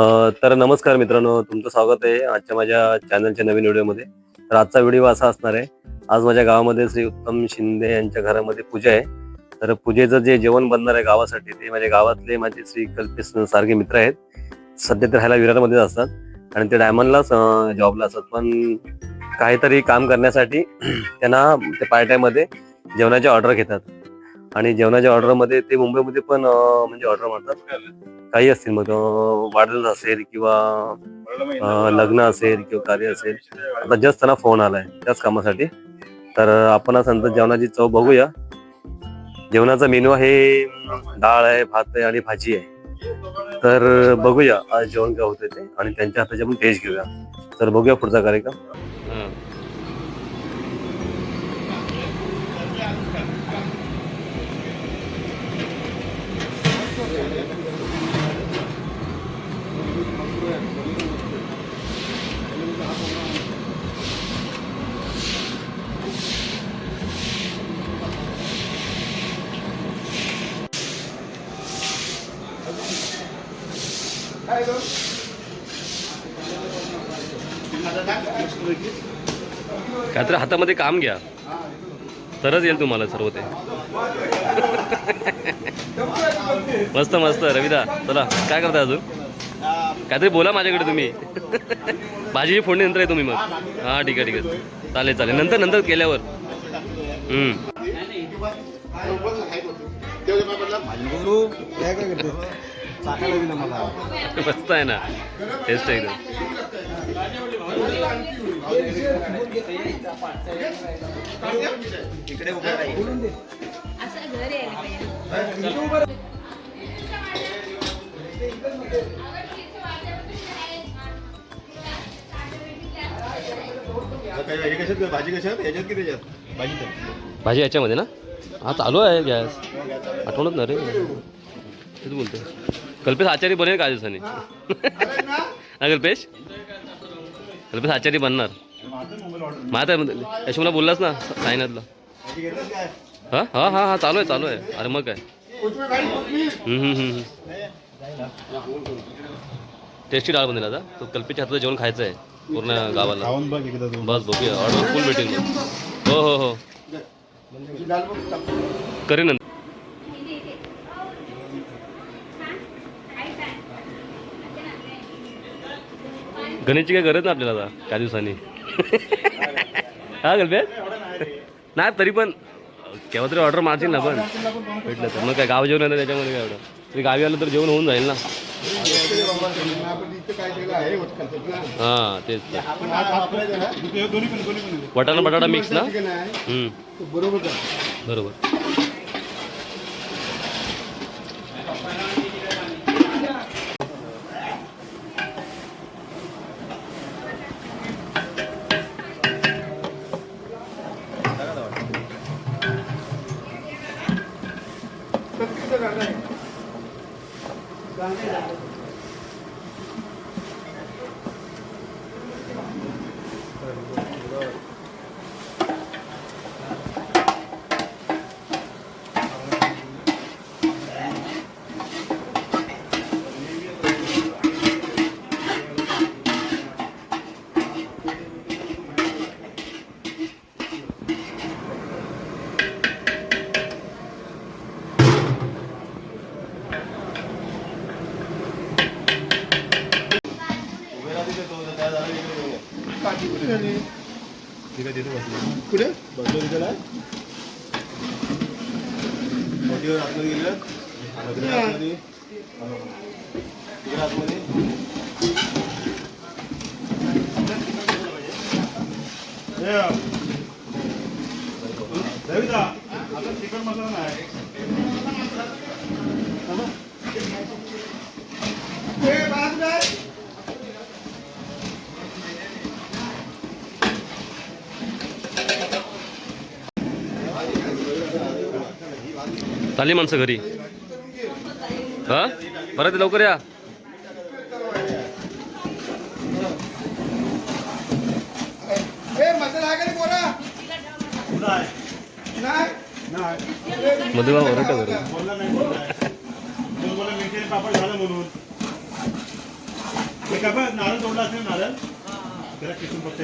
तर नमस्कार मित्रांनो तुमचं स्वागत आहे आजच्या माझ्या चॅनलच्या नवीन व्हिडिओमध्ये. तर आजचा व्हिडिओ असा असणार आहे आज माझ्या गावामध्ये श्री उत्तम शिंदे यांच्या घरामध्ये पूजा आहे. तर पूजेचं जे जेवण बनणार आहे गावासाठी ते माझ्या गावातले माझे श्री कल्पेश सारखे मित्र आहेत. सध्या ते राहायला विरारमध्येच असतात. आणि ते डायमंडलाच जॉबला असतात. पण काहीतरी काम करण्यासाठी त्यांना ते पार्ट्यामध्ये जेवणाची ऑर्डर घेतात. आणि जेवणाच्या ऑर्डरमध्ये ते मुंबईमध्ये पण म्हणजे ऑर्डर मारतात. काही असतील मग अं, वाढदिवस असेल किंवा अं, लग्न असेल किंवा कार्य असेल. आता जस्ट त्यांना फोन आलाय त्याच कामासाठी. तर आपण आज नंतर जेवणाची चव बघूया. जेवणाचा मेनू आहे डाळ आहे भात आहे आणि भाजी आहे. तर बघूया आज जेवण काय होते ते आणि त्यांच्या हाताची आपण टेस्ट घेऊया. तर बघूया पुढचा कार्यक्रम. काहीतरी हातामध्ये काम घ्या. तरच येईल तुम्हाला सर्व ते. मस्त मस्त रविदा. चला काय करता अजून? काहीतरी बोला माझ्याकडे तुम्ही. भाजीची फोडणी नंतर आहे तुम्ही मग. हां ठीक आहे ठीक आहे. चालेल चालेल. नंतर नंतर केल्यावर. गुरु काय काय करते? मस्त आहे ना. टेस्ट आहे एकदम. इकडे हे भाजी कशात याच्यात की त्याच्यात भाजी भाजी याच्यामध्ये ना? हा चालू आहे गॅस. आठवणत ना रे. तेच बोलतो कल्पेश आचारी बनेल का दिवसाने? हा. कल्पेश? कल्पेश आचारी बनणार. माहीत आहे यशोला बोललास ना सायनाथला हा हा हा हा चालू आहे चालू आहे. अरे मग काय. टेस्टी डाळ बनेल आता. तो कल्पेशच्या हाताचं जेवण खायचं आहे पूर्ण गावाला. बस बघूया. ऑर्डर फुल भेटेल. हो हो हो. करेन गणेशची काय गरज ना आपल्याला आता काही दिवसांनी. हा गल्पे नाही तरी पण केव्हा तरी ऑर्डर मारशील ना पण. भेटलं तर. मग काय गाव जेवण आहे ना त्याच्यामध्ये काय एवढं? तरी गावी आलं तर जेवण होऊन जाईल ना. हां तेच वाटाणा बटाटा मिक्स ना? बरोबर. बरोबर उभे राहा तिथे तो, त्या झाडाला इकडे घेऊन ये. काठी कुठे झाली? ठीक आहे, तिथे बसलो. कुठे बसलो तिथे ना मोठीवर आतमध्ये गेलं तिकडे आतमध्ये तिकडे आतमध्ये रविदा आता चिकन मसाला नाही चालली माणसं घरी. हा? परत लवकर या. मधुबा बोला मिरची पापड झालं म्हणून. नारळ तोडला असेल नारळ? त्याला किसून फक्त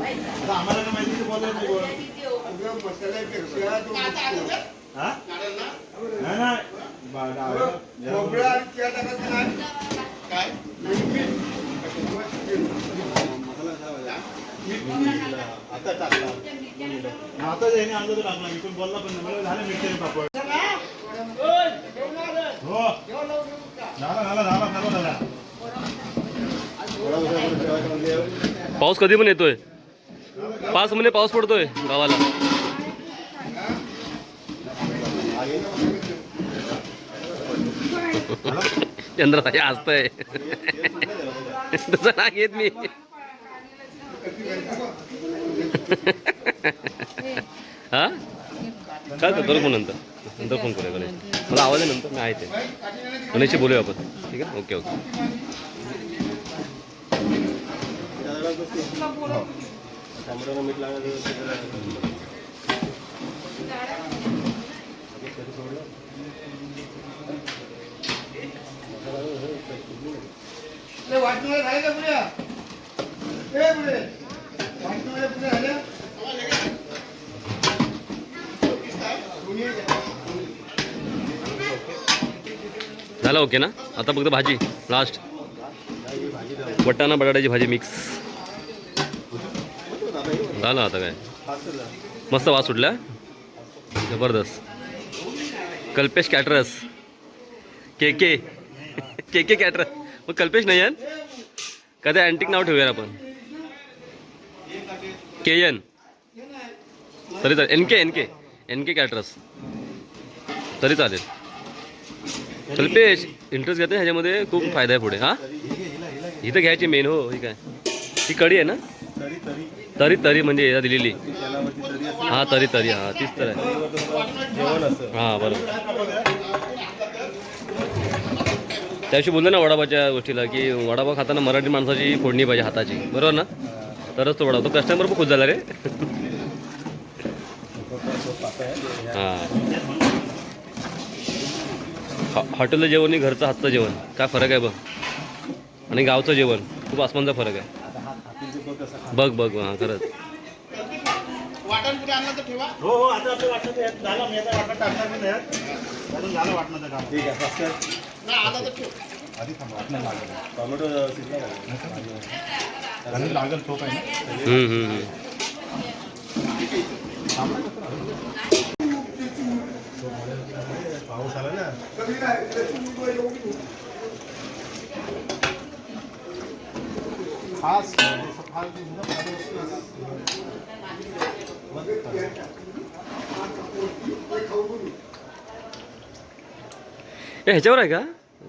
आम्हाला माहिती हा? आता टाकला. आता तर टाकला. मी पण बोलला पण. मला झालं पापड. हो. झाला झाला झाला सर्व झाला. पाऊस कधी पण येतोय. पाच महिने पाऊस पडतोय गावाला. चंद्र ताई तसं ना घेत मी. हा? चालतं करतो फोन नंतर नंतर फोन करूया गणेश. मला आवाज आहे नंतर? मी आहे ते. गणेशशी बोलूया आपण. ठीक आहे? Okay okay. वाटणं झालं का पुढे? ए पुढे. वाटणं पुढे झालं? झालं ओके ना? आता फक्त भाजी लास्ट वटाणा बटाट्याची भाजी मिक्स झाला आता काय? मस्त वास सुटला? जबरदस्त. Kalpesh caterers. K K. K K caterers. मग कल्पेश नाही आहे? का अँटिक नाव ठेवूया आपण? के एन तरी चालेल. N K N K. N K caterers. तरी चालेल. कल्पेश इंटरेस्ट घेते ह्याच्यामध्ये? खूप फायदा आहे पुढे. हा? इथं घ्यायची मेन हो. ही काय? ही कडी आहे ना? तरी तरी म्हणजे याला दिलेली. हा तरी तरी हा तीच तर आहे. हा बरोबर. त्याविषयी बोललो ना वडापावच्या गोष्टीला की वडापाव खाताना मराठी माणसाची फोडणी पाहिजे हाताची. बरोबर ना? तरच तो वडा तो कस्टमर पण खुश झाला रे. हॉ- हॉटेलचं जेवण आणि घरचं हातचं जेवण. काय फरक आहे बघ. आणि गावचं जेवण. खूप आसमानचा फरक आहे. बघ बघ हाँ खरंच. हो हो आता आपलं वाटणं ते झालं मी आता वाटणं टाकणार नाही यात. कारण झालं वाटण्याचं काम. ठीक आहे आधी थांबा वाटणं लागेल टोमॅटो शिजला लागेल तो काय ना हम्म, हम्म, हम्म. पाऊस आला ना. खास. ए ह्याच्यावर आहे का?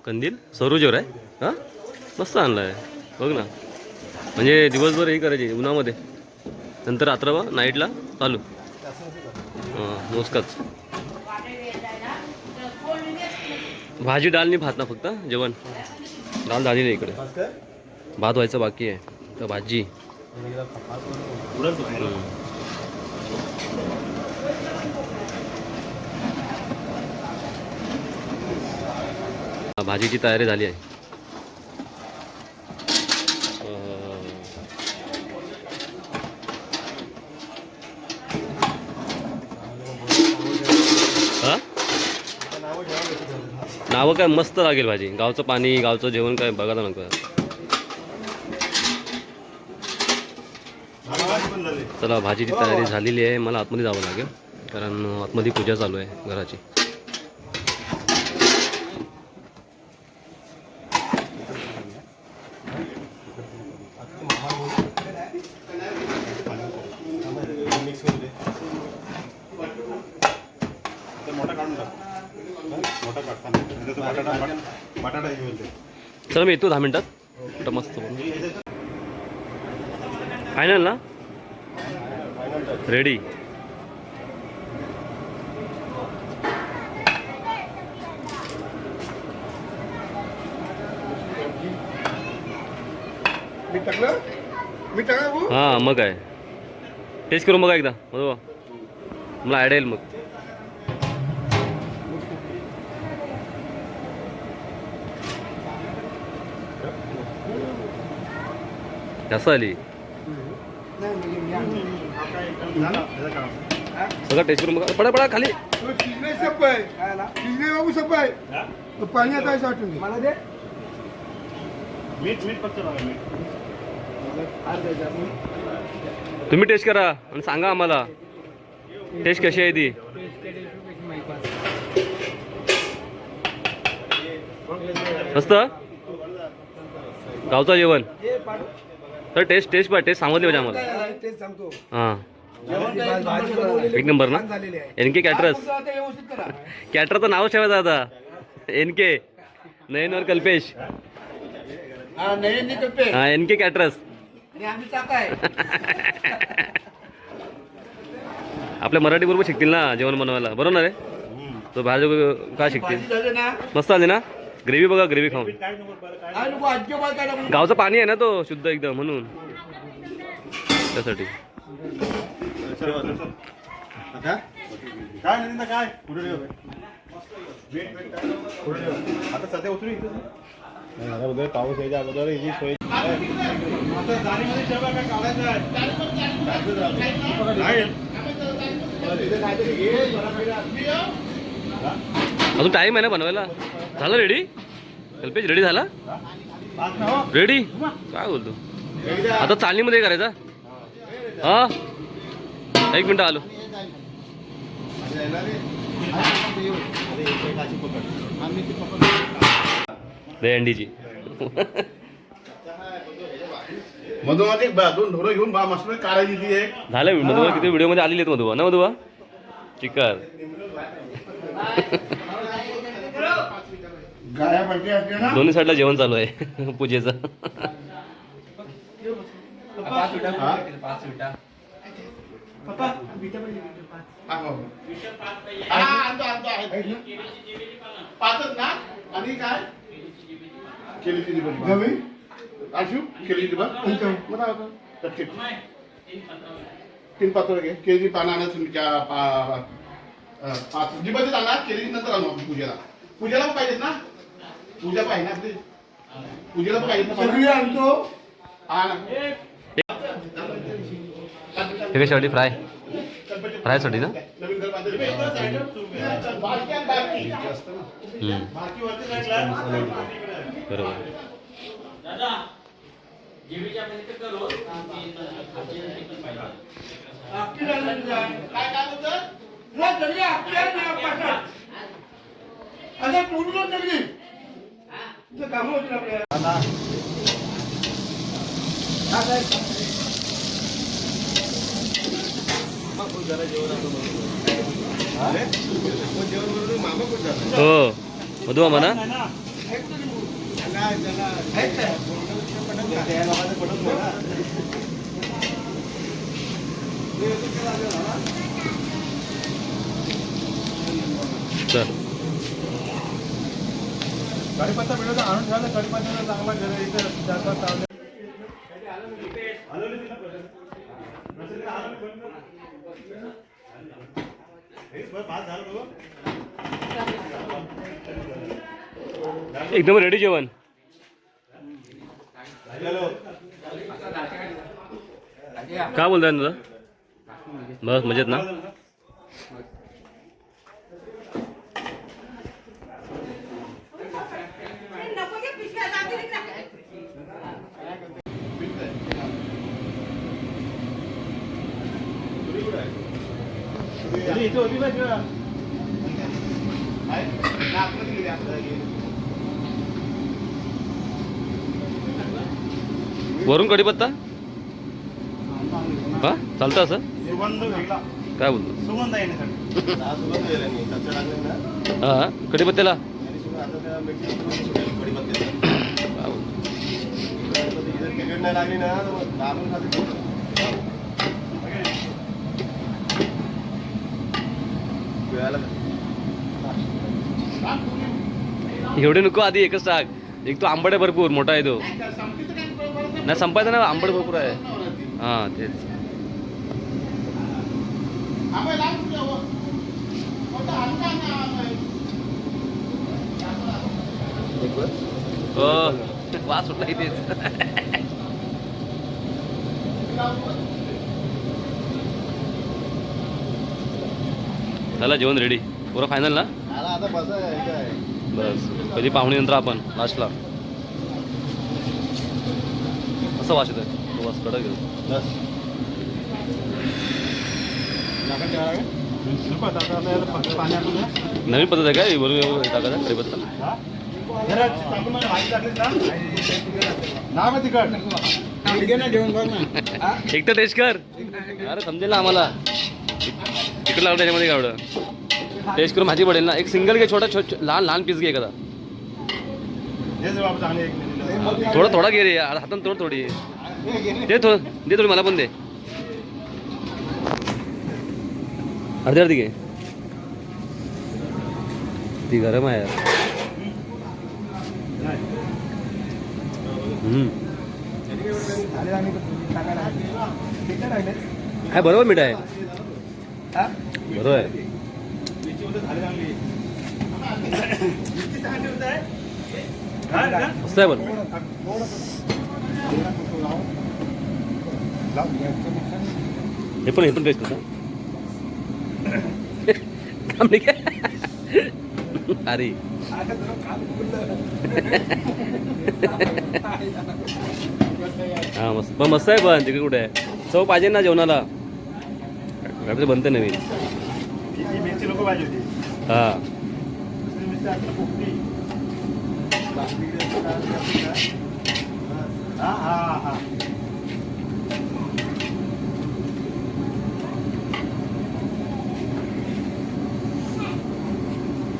कंदील? सरोजवर आहे? हां? मस्त आणला आहे बघ ना. म्हणजे दिवसभर हे करायचे उन्हामध्ये. नंतर रात्रभर नाईटला चालू. हां मोजकाच. भाजी डाळ नाही भात ना फक्त जेवण. डाळ झाली नाही इकडे. भात व्हायचं बाकी आहे. तर भाजी. भाजीची तयारी झाली आहे. नावं काय? मस्त लागेल भाजी. गावचं पाणी गावचं जेवण काय बघायला नको आवाज पण झाले चला भाजीची तयारी झालेली आहे. मला आतमध्ये जावं लागेल कारण आतमध्ये पूजा चालू आहे घराची. चला मी येतो दहा मिनिटात. मस्त फायनल ना? रेडी हां मग काय? टेस्ट करून बघा एकदा. बरोबर मला आयडिया येईल मग. जास्त आली आता एकदम झाला त्याचं काम सगळं टेस्ट करून बघा. पडा पडा खाली. सप आहे बाबू आहे पाणी आता असं वाटून मला दे मीठ मीठ फक्त बघा मीठ तुम्ही टेस्ट करा आणि सांगा आम्हाला. टेस्ट कशी आहे ती? मस्त? गावचं जेवण. तर टेस्ट टेस्ट बा टेस्ट सांगितली पाहिजे आम्हाला. सांगतो. हां. एक नंबर ना? छान झालेली आहे. N K caterers. कॅटरचं नाव ठेवायचं आता. N K. नयनवर कल्पेश. हा नाही नाही कल्पे हा एन के कॅटरस. आणि आम्ही टाकाय आपल्या मराठी बरोबर शिकतील ना जेवण बनवायला. बरोबर ना रे? तो बाहेर काय शिकतील? भाजी मस्त आली ना? ग्रेव्ही बघा ग्रेव्ही खाऊन. गावचं पाणी आहे ना तो शुद्ध एकदम म्हणून. त्यासाठी. आता काय काय पुढे ठेव मीठ मीठ काय? पुढे ठेव आता सध्या उतरू इथं अगोदर पाऊस यायच्या अगोदर याची सोय. आता जाणीमध्ये ठेवा काय काढायचं आहे. हा? अजून टाइम आहे ना बनवायला? झालं रेडी कल्पेश रेडी झाला? हो. रेडी काय बोलतो. आता चालणीमध्ये करायचा? हा? एक मिनिट आलो. अरे यायला रे. अरे, एक अशी पकड. आम्ही ती पकड. दे अंडीची मधोमध दोन ढोरं घेऊन बा मस्त काढायची ती एक झालं मधुबा किती व्हिडिओमध्ये आलेली आहेत मधुबा. ना मधुबा? चिकन गाया पाहिजे असते ना? दोन्ही साईडला जेवण चालू आहे. पूजेचं. हा? हा, हो. हा, आणतो, आणतो, आहे. पाचच ना? आणि काय? केली तिने पण गवी आशू केली तिने पण इथं. मग काय होतं? तर ठीक. तीन पात्र घे. केळीची पानं आणा तुमच्या पा- अं, पाच. जिबाची आणा. केळीची नंतर आणू आपण पूजेला. पूजेला पण पाहिजेत ना? पूजा पाहिजे ना आपली? पूजेला पण पाहिजेत ना? सगळी? आणतो. हा ना. हे कशासाठी फ्राय फ्रायसाठी ना नवीन घर बांधलेलं आहे. बारकी आणि बारकी. हम्म, बारकी वरती साईडला. बरोबर अख्खी झालेली आहे. काय काय बोलतं? ना सगळी अख्खी आहे हा, मधुबा म्हणा? चल. कढीपत्ता मिळवता. आणून ठेवायचा कढीपत्ता चांगला घर इथं चार पाच एकदम रेडी जेवण? काय बोलताय तुझं बस मजेत ना? इथे होती ना किंवा वरून कढीपत्ता? हा? चालतं असं? सुगंध वेगळा. काय बोलतो? सुगंध येण्यासाठी हा कढीपत्त्याला? काय बोलतो? एवढे नको आधी एकच टाक. एक तो आंबट आहे भरपूर मोठा आहे तो. नाही संपायचं ना आंबट भरपूर आहे. हा तेच. हो वास सुटला इथेच झालं जेवण रेडी पुरा फायनल ना? बसा कधी पाहुणे नंतर आपण? लास्टला असं कडक येतो बस नका ठेवा का? नको आता, आता आपल्याला फक्त पाणी आणून द्या. नवीन पद्धत आहे काय बरोबर टाकायचा कढीपत्ता. एक तर टेस्ट कर. अरे समजेल ना आम्हाला. तिकडे लावलं त्याच्यामध्ये गावडं टेस्ट करून भाजी पडेल ना. एक सिंगल घे छोटा छोट लहान लहान पीस घे एखादा. दे थोडा थोडा घे रे हातात थोडं थोडी. दे थोडं दे थोडी मला पण दे. अर्धी अर्धी घे. ती गरम आहे यार. काय बरोबर मीठ आहे बरोबर आहे? मस्त आहे पण हे पण हे पण टेस्ट होतं? अरे. हा मस्त. पण मस्त आहे पण तिकडे कुठे आहे? चव पाहिजे ना जेवणाला. काय बनते नवीन. ही-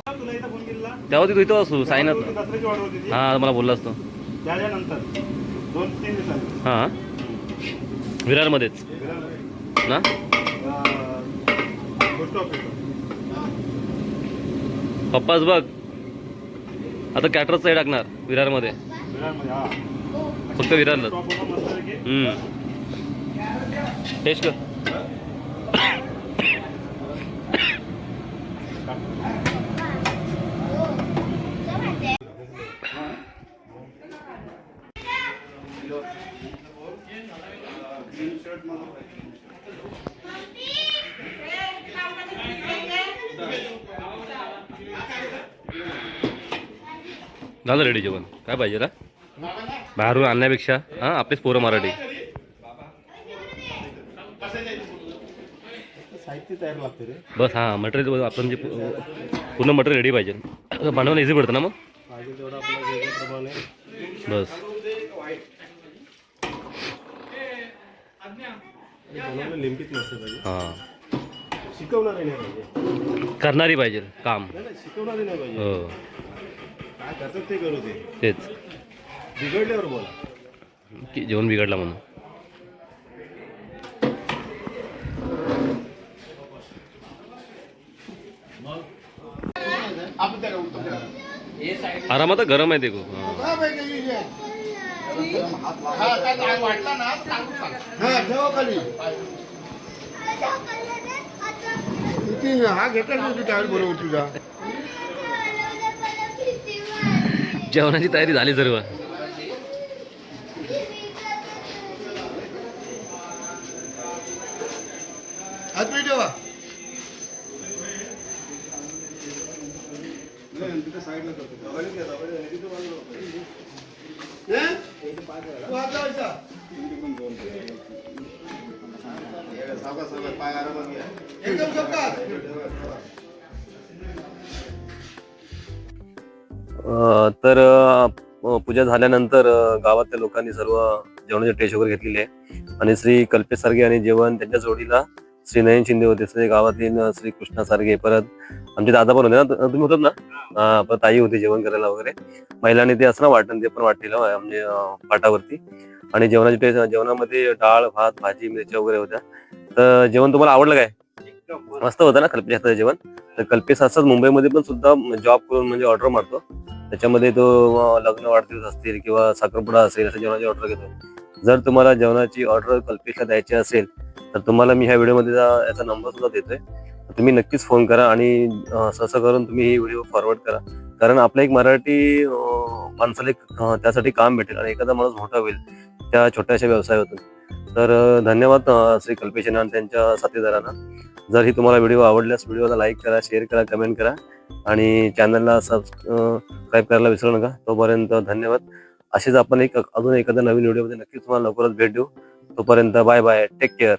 आपली तेव्हा ती तू इथं असू साईनाथ दसऱ्याची ऑर्डर होती ती हा मला बोलला असतो त्याच्यानंतर दोन तीन दिवसांनी. हां. विरारमध्येच. ना? पप्पाच बघ. आता कॅटरच हे टाकणार विरारमध्ये. फक्त विरारला टेस्ट कर. झालं रेडी जेवण. काय पाहिजे रा? बाहेरून आणण्यापेक्षा हां आपलेच पोरं मराठी. बस हां मटेरियल आपण जे पूर्ण मटेरियल रेडी पाहिजे. बनवणं इझी पडतं ना मग? बस. हां शिकवणारे करणारी पाहिजे काम. नाही नाही, शिकवणारे नाही पाहिजे. हो. ते करू दे तेच. बिघडल्यावर बोला. जेवण बिघडला म्हणून. आरामात गरम आहे ते खूप. हां. घेतला नव्हती टायर बरोबर तुझा. जेवणाची तयारी झाली सर्व. हं? एकदम तर पूजा झाल्यानंतर गावातल्या लोकांनी सर्व जेवणाची टेस्ट वगैरे घेतलेली आहे आणि श्री कल्पेश सारगे आणि जेवण त्यांच्या जोडीला श्री नयन शिंदे होते. श्री गावातील श्री कृष्णा सारगे. परत आमचे दादा पण होते ना? तुम्ही होतात ना? परत ताई होती जेवण करायला वगैरे. महिलांनी ते असं ना वाटण ते पण वाटलेलं म्हणजे पाटावरती. आणि जेवणाची टेस्ट जेवणामध्ये डाळ भात भाजी मिरच्या वगैरे होत्या. तर जेवण तुम्हाला आवडलं काय? मस्त होतं ना कल्पेश हाताचं जेवण? तर कल्पेश असंच मुंबईमध्ये पण सुद्धा जॉब करून म्हणजे ऑर्डर मारतो. त्याच्यामध्ये तो लग्न वाढदिवस असतील किंवा साखरपुडा असेल असं जेवणाची ऑर्डर घेतो. जर तुम्हाला जेवणाची ऑर्डर कल्पेशला द्यायची असेल तर तुम्हाला मी ह्या व्हिडिओमध्ये याचा नंबर सुद्धा देतोय. तुम्ही नक्कीच फोन करा आणि अं, असं करून तुम्ही ही व्हिडिओ फॉरवर्ड करा. कारण आपल्या एक मराठी माणसाला एक त्यासाठी काम भेटेल आणि एखादा माणूस मोठा होईल त्या छोट्याशा व्यवसायातून. तर धन्यवाद श्री कल्पेश आणि त्यांच्या साथीदारांना. जर ही तुम्हाला व्हिडिओ आवडल्यास व्हिडिओला लाईक करा शेअर करा कमेंट करा आणि चॅनलला सबस्क्राईब करायला विसरू नका. तोपर्यंत धन्यवाद. असेच आपण एक अजून एखाद्या नवीन व्हिडिओमध्ये नक्कीच तुम्हाला लवकरच भेट देऊ. तोपर्यंत बाय बाय. Take care.